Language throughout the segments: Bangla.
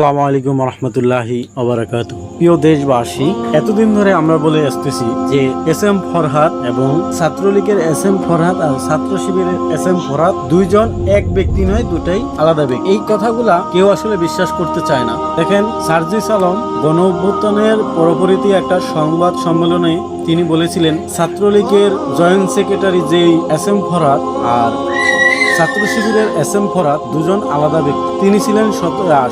আসসালামু আলাইকুম রহমতুল্লাহি অবরাকাত প্রিয় দেশবাসী, এতদিন ধরে আমরা বলে আসতেছি যে এস এম ফরহাদ এবং ছাত্রলীগের এস এম ফরহাদ আর ছাত্র শিবিরের এস এম ফরহাদ দুইজন এক ব্যক্তি নয়, দুটাই আলাদা ব্যক্তি। এই কথাগুলা কেউ আসলে বিশ্বাস করতে চায় না। দেখেন, সার্জিস আলম গণ অভ্যুত্থানের পরপরিতি একটা সংবাদ সম্মেলনে তিনি বলেছিলেন, ছাত্রলীগের জয়েন্ট সেক্রেটারি যেই এস এম ফরহাদ আর ছাত্র শিবিরের এস এম ফরাত দুজন আলাদা ব্যক্তি। তিনি ছিলেন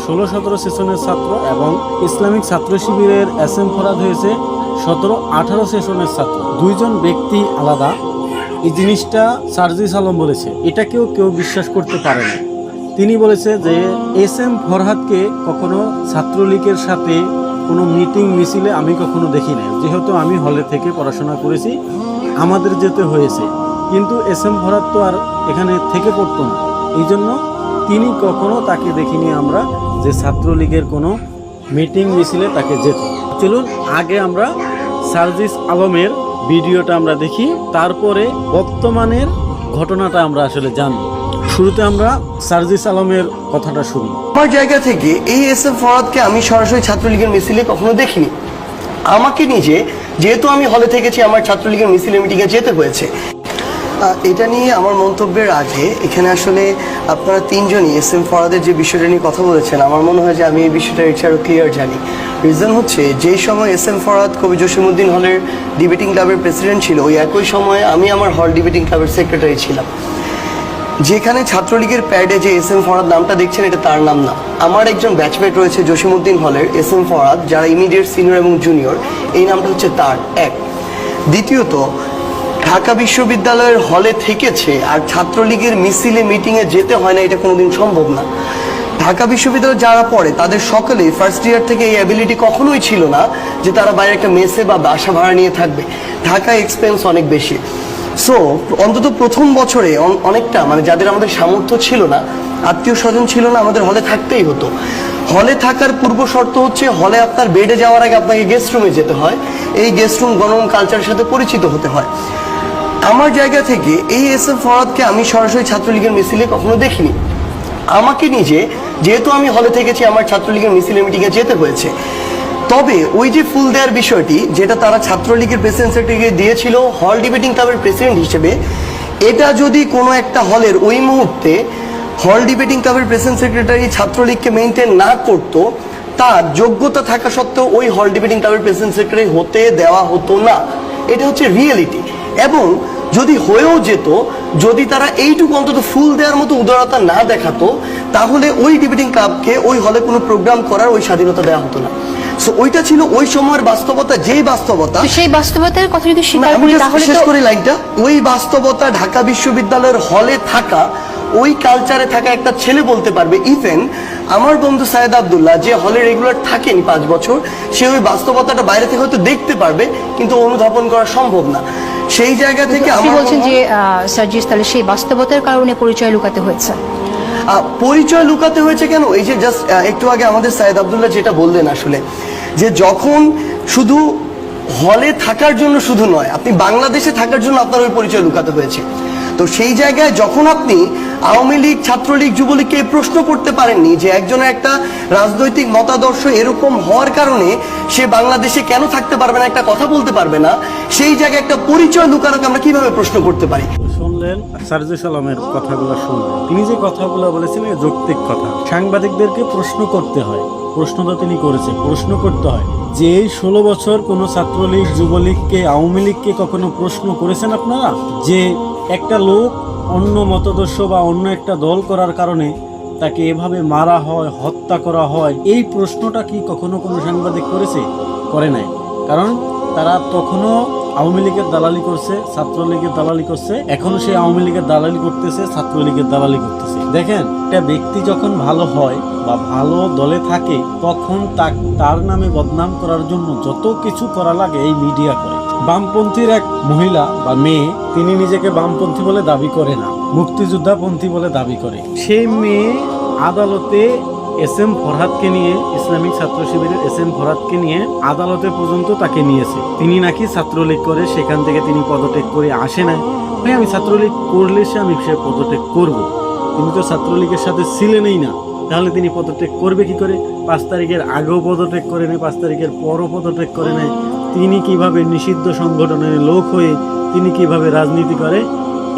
ষোলো সতেরো সেশনের ছাত্র এবং ইসলামিক ছাত্র শিবিরের এস এম ফরাত হয়েছে সতেরো আঠারো সেশনের ছাত্র। দুইজন ব্যক্তি আলাদা। এই জিনিসটা সার্জিস আলম বলেছে। এটাকেও কেউ বিশ্বাস করতে পারে না। তিনি বলেছে যে এস এম ফরহাদকে কখনো ছাত্রলীগের সাথে কোনো মিটিং, মিছিলে আমি কখনো দেখি নাই যেহেতু আমি হলে থেকে পড়াশোনা করেছি, আমাদের যেতে হয়েছে। কিন্তু এস এম ভরাত তো আর এখানে থেকে পড়তো না। এই জন্য তিনি কখনো তাকে দেখিনি আমরা যে ছাত্রলীগের কোনো মিটিং মিছিলে তাকে যেত। চলুন, আগে আমরা সার্জিস আলমের ভিডিওটা আমরা দেখি, তারপরে বর্তমানের ঘটনাটা আমরা আসলে জানব শুরুতে আমরা সার্জিস আলমের কথাটা শুনি। আমার জায়গা থেকে এই এস এম ফরাদকে আমি সরাসরি ছাত্রলীগের মিছিলে কখনো দেখিনি। আমাকে নিজে, যেহেতু আমি হলে থেকেছি, আমার ছাত্রলীগের মিছিলে মিটিংয়ে যেতে হয়েছে। এটা নিয়ে আমার মন্তব্যের আগে এখানে আসলে আপনারা তিনজনই, এস এম ফরাদের যে বিষয়টা নিয়ে কথা বলেছেন, আমার মনে হয় যে আমি এই বিষয়টা এর আরও ক্লিয়ার জানি। রিজন হচ্ছে, যেই সময় এস এম ফরাদ কবি জসিমুদ্দিন হলের ডিবেটিং ক্লাবের প্রেসিডেন্ট ছিল, ওই একই সময় আমি আমার হল ডিবেটিং ক্লাবের সেক্রেটারি ছিলাম। যেখানে ছাত্রলীগের প্যাডে যে এস এম ফরাদ নামটা দেখছেন, এটা তার নাম না। আমার একজন ব্যাচমেট রয়েছে জসিমুদ্দিন হলের, এস এম ফরাদ, যারা ইমিডিয়েট সিনিয়র এবং জুনিয়র এই নামটা হচ্ছে তার, এক। দ্বিতীয়ত ঢাকা বিশ্ববিদ্যালয়ের হলে থেকেছে আর ছাত্রলীগের মিছিলে মিটিংয়ে যেতে হয় না, এটা কোনোদিন সম্ভব না। ঢাকা বিশ্ববিদ্যালয়ে যারা পড়ে তাদের সকলে ফার্স্ট ইয়ার থেকে এই অ্যাবিলিটি কখনোই ছিল না যে তারা বাইরে একটা মেসে বা বাসা ভাড়া নিয়ে থাকবে। ঢাকা এক্সপেন্স অনেক বেশি। সো অন্তত প্রথম বছরে অন- অনেকটা মানে যাদের আমাদের সামর্থ্য ছিল না, আত্মীয় স্বজন ছিল না, আমাদের হলে থাকতেই হতো। হলে থাকার পূর্ব শর্ত হচ্ছে হলে আপনার বেডে যাওয়ার আগে আপনাকে গেস্ট রুমে যেতে হয়। এই গেস্ট রুম গণম কালচারের সাথে পরিচিত হতে হয়। আমার জায়গা থেকে এই এস এফ ফরাদকে আমি সরাসরি ছাত্রলীগের মিছিলে কখনো দেখিনি। আমাকে নিজে, যেহেতু আমি হলে থেকেছি, আমার ছাত্রলীগের মিছিলে মিটিংয়ে যেতে হয়েছে। তবে ওই যে ফুল দেওয়ার বিষয়টি, যেটা তারা ছাত্রলীগের প্রেসিডেন্ট সেক্রেটারিকে দিয়েছিল হল ডিবেটিং ক্লাবের প্রেসিডেন্ট হিসেবে, এটা যদি কোনো একটা হলের ওই মুহূর্তে হল ডিবেটিং ক্লাবের প্রেসিডেন্ট সেক্রেটারি ছাত্রলীগকে মেনটেন না করতো, তার যোগ্যতা থাকা সত্ত্বেও ওই হল ডিবেটিং ক্লাবের প্রেসিডেন্ট সেক্রেটারি হতে দেওয়া হতো না। এটা হচ্ছে রিয়েলিটি এবং যদি হয়েও যেত যদি তারা এইটুকু অন্তত ফুল দেওয়ার মতো উদারতা না দেখাতো তাহলে ওই ডিবেটিং ক্লাবকে ওই হলে কোনো প্রোগ্রাম করার ওই স্বাধীনতা দেওয়া হতো না। সো ওইটা ছিল ওই সময়ের বাস্তবতা যেই বাস্তবতা। সেই বাস্তবতার কথা যদি স্বীকার করি তাহলে শেষ করি লাইনটা। ওই বাস্তবতা ঢাকা বিশ্ববিদ্যালয়ের হলে থাকা ওই কালচারে থাকা একটা ছেলে বলতে পারবে ইভেন আমার বন্ধু সায়েদ আবদুল্লাহ যে হলে রেগুলার থাকেনি পাঁচ বছর সে ওই বাস্তবতাটা বাইরে থেকে হয়তো দেখতে পারবে কিন্তু অনুধাবন করা সম্ভব না। সেই জায়গা থেকে আপনি বলছেন যে সার্জিস তাহলে সেই বাস্তবতার কারণে পরিচয় লুকাতে হয়েছে। পরিচয় লুকাতে হয়েছে কেন? এই যে জাস্ট একটু আগে আমাদের সাইদ আবদুল্লাহ যেটা বললেন আসলে যে যখন শুধু হলে থাকার জন্য শুধু নয় আপনি বাংলাদেশে থাকার জন্য আপনার ওই পরিচয় লুকাতে হয়েছে। তো সেই জায়গায় যখন আপনি আওয়ামী লীগ, ছাত্রলীগ, যুবলীগকে প্রশ্ন করতে পারেননি যে একজনের একটা রাজনৈতিক মতাদর্শ এরকম হওয়ার কারণে সে বাংলাদেশে কেন থাকতে পারবে না, একটা কথা বলতে পারবে না, সেই জায়গায় একটা পরিচয় লুকানোকে আমরা কীভাবে প্রশ্ন করতে পারি? শুনলেন সার্জিস আলমের কথাগুলো শুনলেন। তিনি যে কথাগুলো বলেছেন যৌক্তিক কথা। সাংবাদিকদেরকে প্রশ্ন করতে হয়। প্রশ্ন তো তিনি করেছে প্রশ্ন করতে হয়। যে এই ষোলো বছর কোনো ছাত্রলীগ, যুবলীগকে, আওয়ামী লীগকে কখনো প্রশ্ন করেছেন আপনারা? যে একটা লোক অন্য মতদর্শ বা অন্য একটা দল করার কারণে তাকে এভাবে মারা হয়, হত্যা করা হয়, এই প্রশ্নটা কি কখনো কোনো সাংবাদিক করেছে? করে নাই। কারণ তারা তখনও আওয়ামী লীগের দালালি করছে, ছাত্রলীগের দালালি করছে, এখনও সে আওয়ামী লীগের দালালি করতেছে, ছাত্রলীগের দালালি করতেছে। দেখেন, একটা ব্যক্তি যখন ভালো হয় বা ভালো দলে থাকে, তখন তার নামে বদনাম করার জন্য যত কিছু করা লাগে এই মিডিয়া করে। বামপন্থীর এক মহিলা বা মেয়ে, তিনি নিজেকে বামপন্থী বলে দাবি করে না, মুক্তিযোদ্ধাপন্থী বলে দাবি করে। সেই মেয়ে আদালতে এস এম ফরহাদকে নিয়ে, ইসলামিক ছাত্র শিবিরের এস এম ফরহাদকে নিয়ে আদালতে পর্যন্ত তাকে নিয়েছে। তিনি নাকি ছাত্রলীগ করে, সেখান থেকে তিনি পদত্যাগ করে আসে নাই ভাই, আমি ছাত্রলীগ করলে সে, আমি সে পদত্যাগ করব। তিনি তো ছাত্রলীগের সাথে ছিলেনই না। তাহলে তিনি পদত্যাগ করবে কি করে? পাঁচ তারিখের আগেও পদত্যাগ করে নেয় পাঁচ তারিখের পরও পদত্যাগ করে নেয় তিনি কীভাবে নিষিদ্ধ সংগঠনের লোক হয়ে তিনি কীভাবে রাজনীতি করে,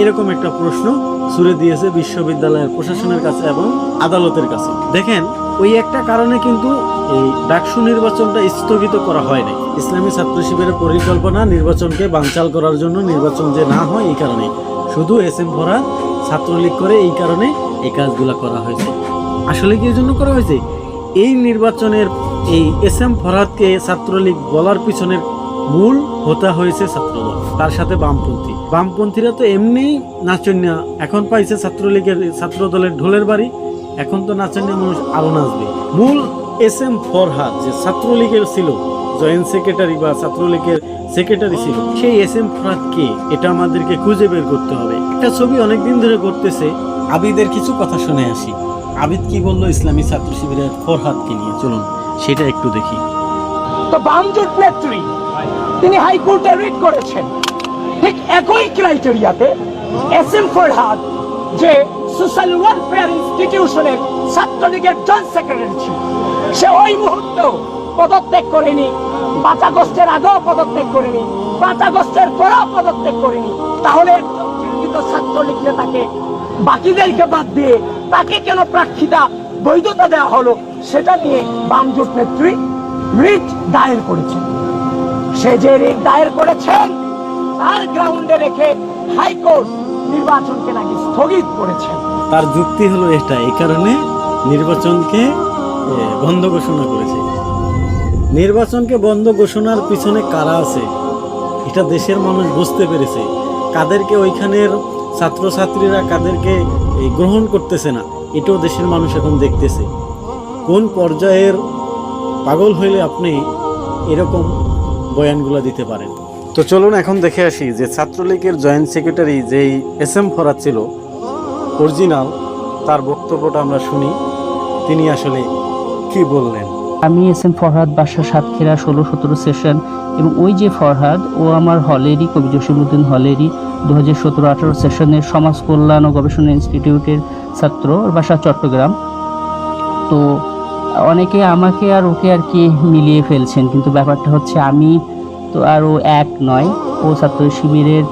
এরকম একটা প্রশ্ন ছুড়ে দিয়েছে বিশ্ববিদ্যালয়ের প্রশাসনের কাছে এবং আদালতের কাছে। দেখেন, ওই একটা কারণে কিন্তু এই ডাকসু নির্বাচনটা স্থগিত করা হয় নাই। ইসলামী ছাত্র শিবিরের পরিকল্পনা নির্বাচনকে বানচাল করার জন্য নির্বাচন যে না হয় এই কারণে। শুধু এস এম ভরা ছাত্রলীগ করে এই কারণে এই কাজগুলো করা হয়েছে। আসলে কি জন্য করা হয়েছে? এই নির্বাচনের এই এস এম ফরহাদকে ছাত্রলীগ বলার পিছনের মূল হতে হয়েছে ছাত্রদল, তার সাথে বামপন্থী। বামপন্থীরা তো এমনিই নাচন্যা, এখন পাইছে ছাত্রলীগের ছাত্রদলের ঢোলের বাড়ি, এখন তো নাচন্যা মানুষ আরও নাচবে। মূল এস এম ফরহাদ যে ছাত্রলীগের ছিল, জয়েন্ট সেক্রেটারি বা ছাত্রলীগের সেক্রেটারি ছিল, সেই এস এম ফরহাদ কে? এটা আমাদেরকে খুঁজে বের করতে হবে। একটা ছবি অনেকদিন ধরে করতেছে, আবিদের কিছু কথা শুনে আসি। আবিদ কি বলল ইসলামী ছাত্র শিবিরের ফরহাদকে নিয়ে? চলুন। সেটা একটু দেখি। তো বামজোট নেত্রী, তিনি হাইকোর্টে রিট করেছেন। ঠিক একই ক্রাইটেরিয়াতে এস এম ফরহাদ, যে সোশ্যাল ওয়েলফেয়ার ইনস্টিটিউশনের ছাত্রলীগের জয়েন্ট সেক্রেটারি ছিল সে ওই মুহূর্তেও পদত্যাগ করেনি পাঁচ আগেও পদত্যাগ করেনি পাঁচ পরেও পদত্যাগ করেনি। তাহলে চিহ্নিত ছাত্রলীগ নেতাকে বাকিদেরকে বাদ দিয়ে তাকে কেন প্রার্থিতা বৈধতা দেওয়া হলো? সেটা নিয়ে বামজোট নেত্রী রিট দায়ের করেছেন। সে যে রিট দায়ের করেছেন, তার গ্রাউন্ডে রেখে হাইকোর্ট নির্বাচনকে নাকি স্থগিত করেছেন। তার যুক্তি হলো এটা, এই কারণে নির্বাচনকে বন্ধ ঘোষণা করেছে। নির্বাচনকে বন্ধ ঘোষণার পিছনে কারা আছে, এটা দেশের মানুষ বুঝতে পেরেছে। কাদেরকে ওইখানের ছাত্রছাত্রীরা কাদেরকে গ্রহণ করতেছে না, এটাও দেশের মানুষ এখন দেখতেছে। কোন পর্যায়ের পাগল হইলে আপনি এরকম বয়ানগুলো দিতে পারেন? তো চলুন এখন দেখে আসি যে ছাত্রলীগের জয়েন্ট সেক্রেটারি যেই এস এম ফরাদ ছিল অরিজিনাল তার বক্তব্যটা আমরা শুনি। তিনি আসলে কি বললেন? আমি এস এম ফরহাদ বাসা সাতক্ষীরা ষোলো সতেরো সেশন এবং ওই যে ফরহাদ ও আমার হলেরই কবি জসিমুদ্দিন হলেরই দু হাজার সতেরো আঠারো সেশনের সমাজ কল্যাণ ও গবেষণা ইনস্টিটিউটের ছাত্র বাসা চট্টগ্রাম। তো অনেকে আমাকে আর ওকে আর কি মিলিয়ে ফেলছেন, কিন্তু ব্যাপারটা হচ্ছে আমি তো আর ও এক নয়। ও ছাত্র শিবিরের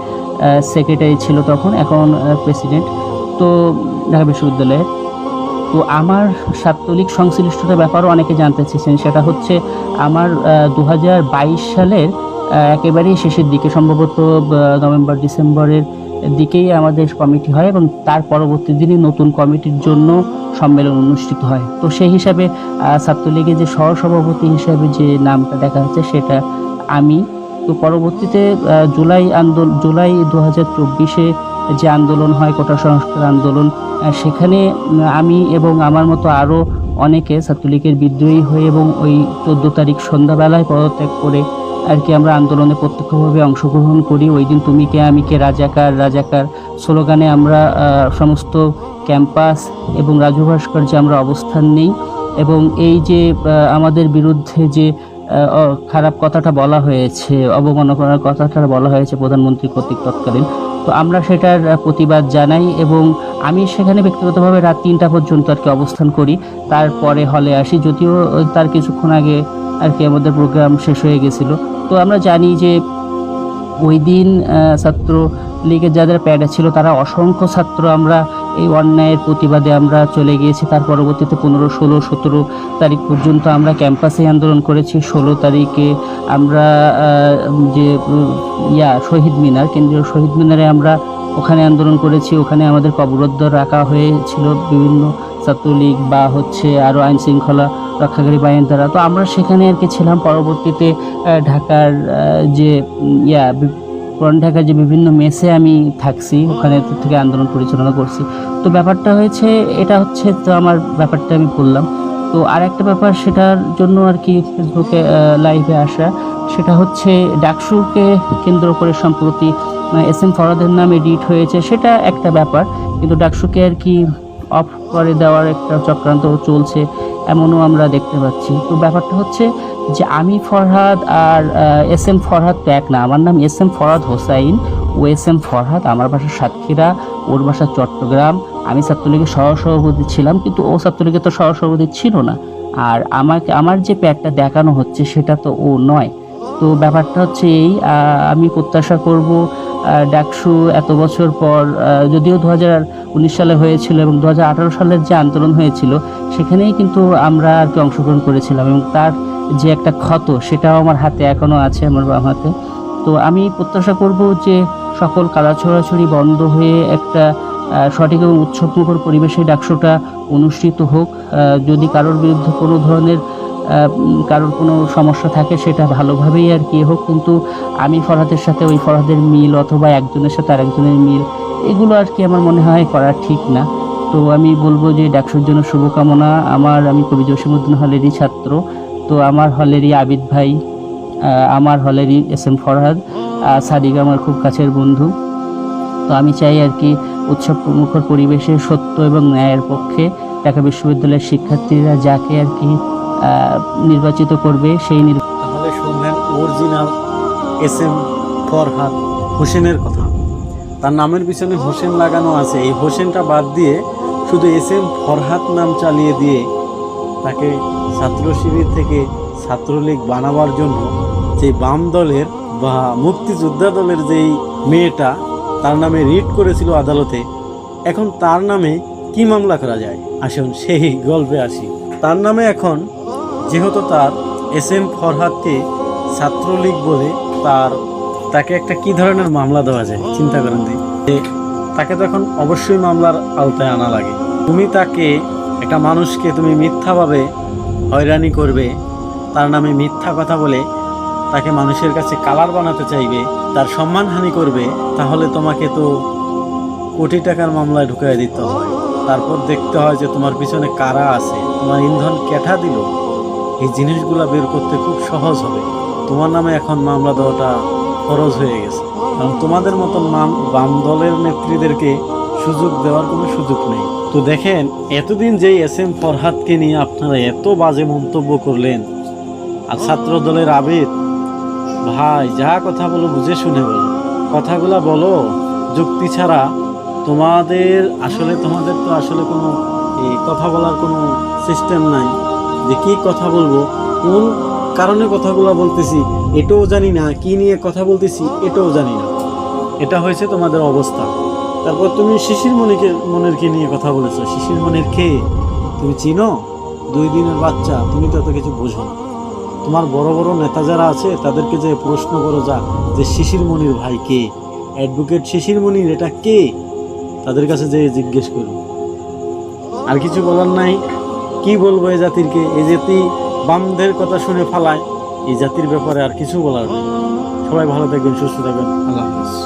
সেক্রেটারি ছিল তখন, এখন প্রেসিডেন্ট তো ঢাকা বিশ্ববিদ্যালয়ের তো আমার ছাত্রলীগ সংশ্লিষ্টতার ব্যাপারও অনেকে জানতে চেয়েছেন, সেটা হচ্ছে আমার দু হাজার বাইশ সালের একেবারেই শেষের দিকে, সম্ভবত নভেম্বর, ডিসেম্বরের দিকেই আমাদের কমিটি হয় এবং তার পরবর্তী দিনই নতুন কমিটির জন্য সম্মেলন অনুষ্ঠিত হয়। তো সেই হিসাবে ছাত্রলীগের যে সহসভাপতি হিসাবে যে নামটা দেখা যাচ্ছে সেটা আমি। তো পরবর্তীতে জুলাই আন্দোলন জুলাই দু হাজার চব্বিশে যে আন্দোলন হয়, কোটা সংস্কার আন্দোলন সেখানে আমি এবং আমার মতো আরও অনেকে ছাত্রলীগের বিদ্রোহী হয়ে এবং ওই চোদ্দ তারিখ সন্ধ্যাবেলায় পদত্যাগ করে আর কি আমরা আন্দোলনে প্রত্যক্ষভাবে অংশগ্রহণ করি। ওই দিন তুমি কে, আমি কে, রাজাকার রাজাকার স্লোগানে আমরা সমস্ত ক্যাম্পাস এবং রাজু ভাস্কর্যে আমরা অবস্থান নেই এবং এই যে আমাদের বিরুদ্ধে যে খারাপ কথাটা বলা হয়েছে, অবমাননার কথাটা বলা হয়েছে প্রধানমন্ত্রী কর্তৃক তৎকালীন, তো আমরা সেটার প্রতিবাদ জানাই এবং আমি সেখানে ব্যক্তিগতভাবে রাত তিনটা পর্যন্ত আর কি অবস্থান করি। তারপরে হলে আসি, যদিও তার কিছুক্ষণ আগে আর কি আমাদের প্রোগ্রাম শেষ হয়ে গেছিল। তো আমরা জানি যে ওই দিন ছাত্র লীগের যাদের প্যাডে ছিল, তারা অসংখ্য ছাত্র আমরা এই অন্যায়ের প্রতিবাদে আমরা চলে গিয়েছি। তার পরবর্তীতে পনেরো, ষোলো, সতেরো তারিখ পর্যন্ত আমরা ক্যাম্পাসে আন্দোলন করেছি। ষোলো তারিখে আমরা যে, ইয়া, শহীদ মিনার, কেন্দ্রীয় শহীদ মিনারে আমরা ওখানে আন্দোলন করেছি। ওখানে আমাদের কবরদ্ধ রাখা হয়েছিল বিভিন্ন ছাত্রলীগ বা হচ্ছে আরও আইন শৃঙ্খলা রক্ষাকারী বাহিনী দ্বারা। তো আমরা সেখানে আর কি ছিলাম। পরবর্তীতে ঢাকার যে, ইয়া পুরান ঢাকার যে বিভিন্ন মেসে আমি থাকছি, ওখানে থেকে আন্দোলন পরিচালনা করছি। তো ব্যাপারটা হয়েছে, এটা হচ্ছে তো আমার ব্যাপারটা আমি বললাম। তো আর একটা ব্যাপার, সেটার জন্য আর কি ফেসবুকে লাইভে আসা। সেটা হচ্ছে, ডাকসুকে কেন্দ্র করে সম্প্রতি এস এম ফরাদের নাম এডিট হয়েছে। সেটা একটা ব্যাপার, কিন্তু ডাকসুকে আর কি অফ করে দেওয়ার একটা চক্রান্ত চলছে। এমনও আমরা দেখতে পাচ্ছি। তো ব্যাপারটা হচ্ছে যে আমি ফরহাদ আর এস এম ফরহাদ তো এক না। আমার নাম এস এম ফরহাদ হোসাইন। ও এস এম ফরহাদ, আমার বাসা সাতক্ষীরা, ওর বাসা চট্টগ্রাম। আমি ছাত্রলীগের সহসভাপতি ছিলাম, কিন্তু ও ছাত্রলীগের তো সহসভাপতি ছিল না। আর আমাকে, আমার যে প্যাডটা দেখানো হচ্ছে সেটা তো ও নয়। তো ব্যাপারটা হচ্ছে এই আমি প্রত্যাশা করব ডাকসু এত বছর পর যদিও দু হাজার উনিশ সালে হয়েছিল এবং দু হাজার আঠারো সালের যে আন্দোলন হয়েছিল, সেখানেই কিন্তু আমরা আর কি অংশগ্রহণ করেছিলাম এবং তার যে একটা ক্ষত, সেটাও আমার হাতে এখনও আছে আমার বাম হাতে। তো আমি প্রত্যাশা করব যে সকল কালা ছড়াছড়ি বন্ধ হয়ে একটা সঠিক এবং উৎসবমুখর পরিবেশে ডাকসুটা অনুষ্ঠিত হোক। যদি কারোর বিরুদ্ধে কোনো ধরনের কারোর কোনো সমস্যা থাকে সেটা ভালোভাবেই আর কি হোক, কিন্তু আমি ফরহাদের সাথে ওই ফরহাদের মিল অথবা একজনের সাথে আরেকজনের মিল, এগুলো আর কি আমার মনে হয় করা ঠিক না। তো আমি বলব যে ডাকসুর জন্য শুভকামনা। আমার, আমি কবি জসিমুদ্দিন হলেরই ছাত্র, তো আমার হলেরই আবিদ ভাই আমার হলেরই এস এম ফরহাদ সাদিক আমার খুব কাছের বন্ধু। তো আমি চাই আর কি উৎসব মুখর পরিবেশে সত্য এবং ন্যায়ের পক্ষে ঢাকা বিশ্ববিদ্যালয়ের শিক্ষার্থীরা যাকে আর কি নির্বাচিত করবে সেই তাহলে শুনলেন অরিজিনাল এস এম ফরহাদ হোসেনের কথা। তার নামের পিছনে হোসেন লাগানো আছে। এই হোসেনটা বাদ দিয়ে শুধু এস এম ফরহাদ নাম চালিয়ে দিয়ে তাকে ছাত্র শিবির থেকে ছাত্রলীগ বানাবার জন্য যে বাম দলের বা মুক্তিযোদ্ধা দলের যেই মেয়েটা, তার নামে রিট করেছিল আদালতে। এখন তার নামে কি মামলা করা যায়? আসুন সেই গল্পে আসি। তার নামে এখন যেহেতু তার এস এম ফরহাদকে ছাত্রলীগ বলে তার, তাকে একটা কি ধরনের মামলা দেওয়া যায়? চিন্তা করেন যে তাকে তো এখন অবশ্যই মামলার আওতায় আনা লাগে। তুমি তাকে, একটা মানুষকে তুমি মিথ্যাভাবে হয়রানি করবে, তার নামে মিথ্যা কথা বলে তাকে মানুষের কাছে কালার বানাতে চাইবে, তার সম্মানহানি করবে, তাহলে তোমাকে তো কোটি টাকার মামলায় ঢুকাই দিতে হয় তারপর দেখতে হয় যে তোমার পিছনে কারা আছে, তোমার ইন্ধন কেঠা দিল। এই জিনিসগুলো বের করতে খুব সহজ হবে। তোমার নামে এখন মামলা দেওয়াটা খরচ হয়ে গেছে। কারণ তোমাদের মতন নাম বাম দলের নেত্রীদেরকে সুযোগ দেওয়ার কোনো সুযোগ নেই। তো দেখেন, এতদিন যেই এস এম ফরহাদকে নিয়ে আপনারা এত বাজে মন্তব্য করলেন, আর ছাত্র দলের আবেদ ভাই, যা কথা বলো, বুঝে শুনে বলো। কথাগুলা বলো, যুক্তি ছাড়া তোমাদের আসলে, তোমাদের তো আসলে কোনো কথা বলার কোনো সিস্টেম নাই। যে কি কথা বলব, কোন কারণে কথাগুলো বলতেছি, এটাও জানি না, কি নিয়ে কথা বলতেছি, এটাও জানি না। এটা হয়েছে তোমাদের অবস্থা। তারপর তুমি শিশির মনিকে মনের কে নিয়ে কথা বলেছ। শিশির মনির কে? তুমি চিনো? দুই দিনের বাচ্চা, তুমি তো এত কিছু বোঝো না। তোমার বড় বড় নেতা যারা আছে, তাদেরকে যে প্রশ্ন করো যা, যে শিশির মনির ভাই কে? অ্যাডভোকেট শিশির মনির এটা কে? তাদের কাছে যে জিজ্ঞেস করো। আর কিছু বলার নাই? কি বলব এই জাতিরকে? এই জাতি বামদের কথা শুনে ফালায়, এই জাতির ব্যাপারে আর কিছু বলার নেই। সবাই ভালো থাকবেন, সুস্থ থাকবেন। আল্লাহ হাফিজ।